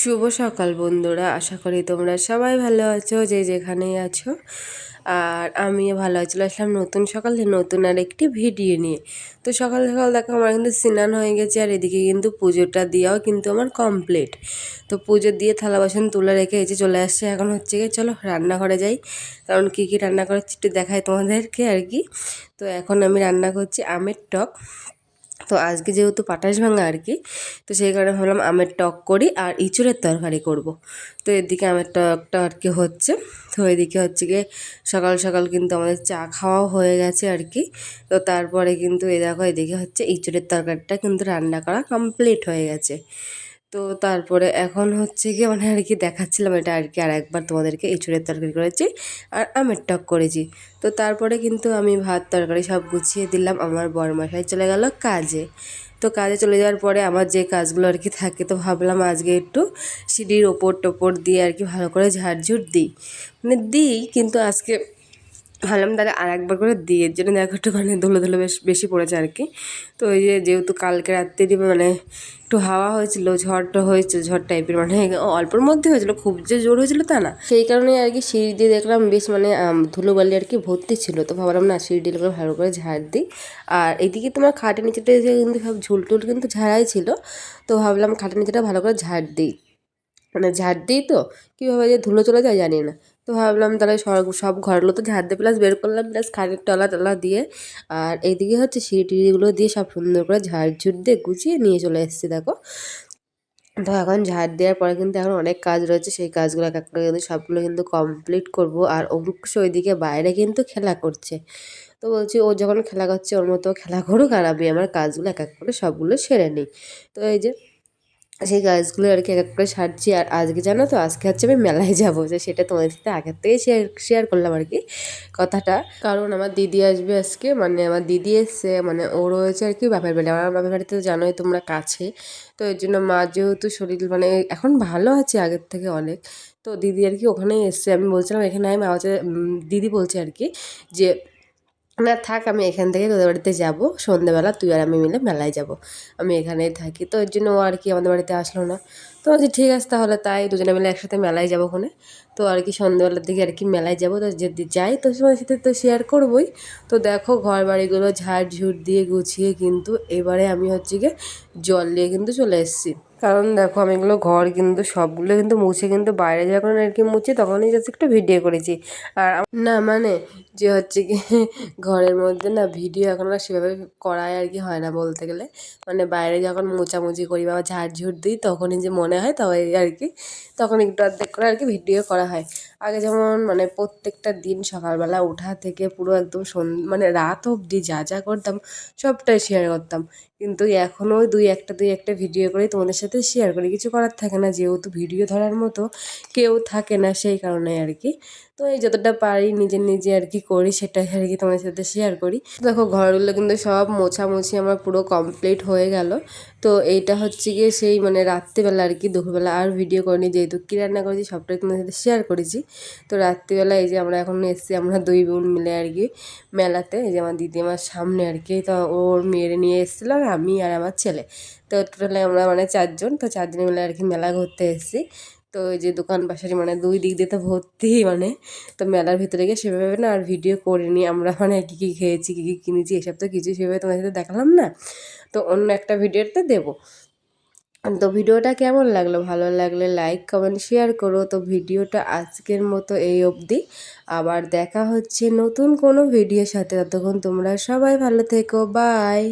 শুভ সকাল বন্ধুরা, আশা করি তোমরা সবাই ভালো আছো, যে যেখানেই আছো। আর আমিও ভালো আছি, আসলাম নতুন সকালে নতুন আর একটি ভিডিও নিয়ে। তো সকাল সকাল দেখো আমার কিন্তু স্নান হয়ে গেছে, আর এদিকে কিন্তু পুজোটা দেওয়াও কিন্তু আমার কমপ্লিট তো পুজো দিয়ে থালা বাসন তুলে রেখে এসে চলে আসছে, এখন হচ্ছে গিয়ে চলো রান্নাঘরে যাই। কারণ কী কী রান্না করার একটু দেখাই তোমাদেরকে আর কি। তো এখন আমি রান্না করছি আমের টক। তো আজকে যেহেতু পাটাশ ভাঙা আর কি, তো সেই কারণে ভাবলাম আমের টক করি আর ইঁচুড়ের তরকারি করব। তো এদিকে আমের টকটা আর কি হচ্ছে। তো এদিকে হচ্ছে গিয়ে সকাল সকাল কিন্তু আমাদের চা খাওয়াও হয়ে গেছে আর কি। তো তারপরে কিন্তু এ দেখো এদিকে হচ্ছে ইঁচুড়ের তরকারিটা কিন্তু রান্না করা কমপ্লিট হয়ে গেছে। তো তারপরে এখন হচ্ছে কি মানে আর কি দেখাচ্ছিলাম এটা আর কি আর একবার তোমাদেরকে ইঁচুড়ের তরকারি করেছি আর আমের টক করেছি। তো তারপরে কিন্তু আমি ভাত, তরকারি সব গুছিয়ে দিলাম, আমার বরমাসায় চলে গেল কাজে। তো কাজে চলে যাওয়ার পরে আমার যে কাজগুলো আর কি থাকে তো ভাবলাম আজকে একটু সিঁড়ির ওপর টোপর দিয়ে আর কি ভালো করে ঝাড়ঝুট দিই। মানে দিই কিন্তু আজকে ভাবলাম তাহলে আর একবার করে দিয়ে জন্য দেখো একটুখানি ধুলো ধুলো বেশ বেশি পড়েছে আর কি। তো ওই যে যেহেতু কালকে রাত্রে মানে একটু হাওয়া হয়েছিল, ঝড়টা হয়েছে, ঝড় টাইপের মানে অল্পর মধ্যে হয়েছিল, খুব যে জোর হয়েছিল তা না। সেই কারণে আর কি সিঁড়ি দিয়ে দেখলাম বেশ মানে ধুলো বালি আর কি ভর্তি ছিল। তো ভাবলাম না সিঁড়ি দিয়ে ভালো করে ঝাড় দিই। আর এদিকে তোমার খাটের নিচেটা কিন্তু সব ঝুল টুল কিন্তু ঝাড়াই ছিল। তো ভাবলাম খাটের নিচেটা ভালো করে ঝাড় দিই। মানে ঝাড় দিই তো, কীভাবে যে ধুলো চলে যায় জানি না। তো ভাবলাম তাহলে সব ঘরগুলো তো ঝাড় দিয়ে প্লাস বের করলাম প্লাস খাটের টলা টলা দিয়ে। আর এইদিকে হচ্ছে সিঁড়ি টিড়িগুলো দিয়ে সব সুন্দর করে ঝাড় ঝুট দিয়ে গুছিয়ে নিয়ে চলে এসেছি, দেখো। তো এখন ঝাড় দেওয়ার পরে কিন্তু এখন অনেক কাজ রয়েছে, সেই কাজগুলো এক এক করে কিন্তু সবগুলো কিন্তু কমপ্লিট করব। আর অবশ্য ওইদিকে বাইরে কিন্তু খেলা করছে। তো বলছি, ও যখন খেলা করছে, ওর মতো খেলা করুক আর আমি আমার কাজগুলো এক এক করে সবগুলো সেরে নিই। তো এই যে সেই গাছগুলো আর কি এক এক করে সারছি। আর আজকে জানো তো? আজকে হচ্ছে আমি মেলায় যাব। যে সেটা তোমাদের সাথে আগের থেকে শেয়ার শেয়ার করলাম আর কি কথাটা। কারণ আমার দিদি আসবে আজকে। মানে আমার দিদি এসছে। মানে ও রয়েছে আর কি বাপের বাড়ি। আমার বাপের বাড়িতে তো জানোই তোমরা কাছে। তো এর জন্য মা যেহেতু শরীর মানে এখন ভালো আছে আগের থেকে অনেক। তো দিদি আর কি ওখানেই এসছে। আমি বলছিলাম এখানে আমি মা দিদি বলছে আর কি যে না, থাক, আমি এখান থেকে তোদের বাড়িতে যাব। সন্ধ্যেবেলা তুই আর আমি মিলে মেলায় যাব। আমি এখানেই থাকি। তো এর জন্য ও আর কি আমাদের বাড়িতে আসলো না। তো বলছি, ঠিক আছে তাহলে, তাই দুজনে মিলে একসাথে মেলায় যাব ওখানে। তো আর কি সন্ধ্যেবেলার দিকে আর কি মেলায় যাব। তো যদি যাই, তো তোমার সাথে তো শেয়ার করবোই। তো দেখো ঘর বাড়িগুলো ঝাড় ঝুট দিয়ে গুছিয়ে কিন্তু এবারে আমি হচ্ছে গিয়ে জল দিয়ে কিন্তু চলে এসেছি। কারণ দেখো আমি এগুলো ঘর কিন্তু সবগুলো কিন্তু মুছে কিন্তু বাইরে যখন আর কি মুছে তখনই জাস্ট একটু ভিডিও করেছি। আর না মানে যে হচ্ছে কি ঘরের মধ্যে না ভিডিও এখন আর সেভাবে করাই আর কি হয় না বলতে গেলে। মানে বাইরে যখন মোচামুচি করি বা ঝাড়ঝুট দিই তখনই যে মনে হয় তবে আর কি তখন একটু অর্ধেক করে আর কি ভিডিও করা হয়। আগে যেমন মানে প্রত্যেকটা দিন সকালবেলা ওঠা থেকে পুরো একদম মানে রাত অবধি যা যা করতাম সবটাই শেয়ার করতাম। কিন্তু এখনও দুই একটা দুই একটা ভিডিও করে তোমাদের সাথে শেয়ার করি। কিছু করার থাকে না, যেহেতু ভিডিও ধরার মতো কেউ থাকে না সেই কারণে আর কি। তো এই যতটা পারি নিজে নিজে আর কি করি, সেটাই আর কি তোমাদের সাথে শেয়ার করি। দেখো, ঘরগুলো কিন্তু সব মোছামুছি আমার পুরো কমপ্লিট হয়ে গেল। তো এইটা হচ্ছে গিয়ে সেই মানে রাত্রিবেলা আর কি, দুপুরবেলা আর ভিডিও করিনি। যেহেতু কী রান্না করেছি, সবটাই তোমাদের সাথে শেয়ার করেছি। তো রাত্রিবেলা এই যে আমরা এখন এসেছি, আমরা দুই বোন মিলে আর কি মেলাতে। এই যে আমার দিদি আমার সামনে আর কি, তো ওর মেয়ের নিয়ে এসেছিলাম। আমি আর আমার ছেলে। তো টোটালে আমরা মানে চারজন, তো চারজন মিলে আর কি মেলা ঘুরতে এসেছি। তো ওই যে দোকান পাশারি মানে দুই দিক দিয়ে তো ভর্তি মানে। তো মেলার ভিতরে গিয়ে সেভাবে না আর ভিডিও করিনি। আমরা মানে কী কী খেয়েছি, কী কী কিনেছি, এসব তো কিছু সেভাবে তোমাদের সাথে দেখালাম না। তো অন্য একটা ভিডিওতে দেবো। তো ভিডিওটা কেমন লাগল? ভালো লাগলে লাইক কমেন্ট শেয়ার করো। তো ভিডিওটা আজকের মতো এই অবধি। আবার দেখা হচ্ছে নতুন কোনো ভিডিওর সাথে। ততক্ষণ তোমরা সবাই ভালো থেকো। বাই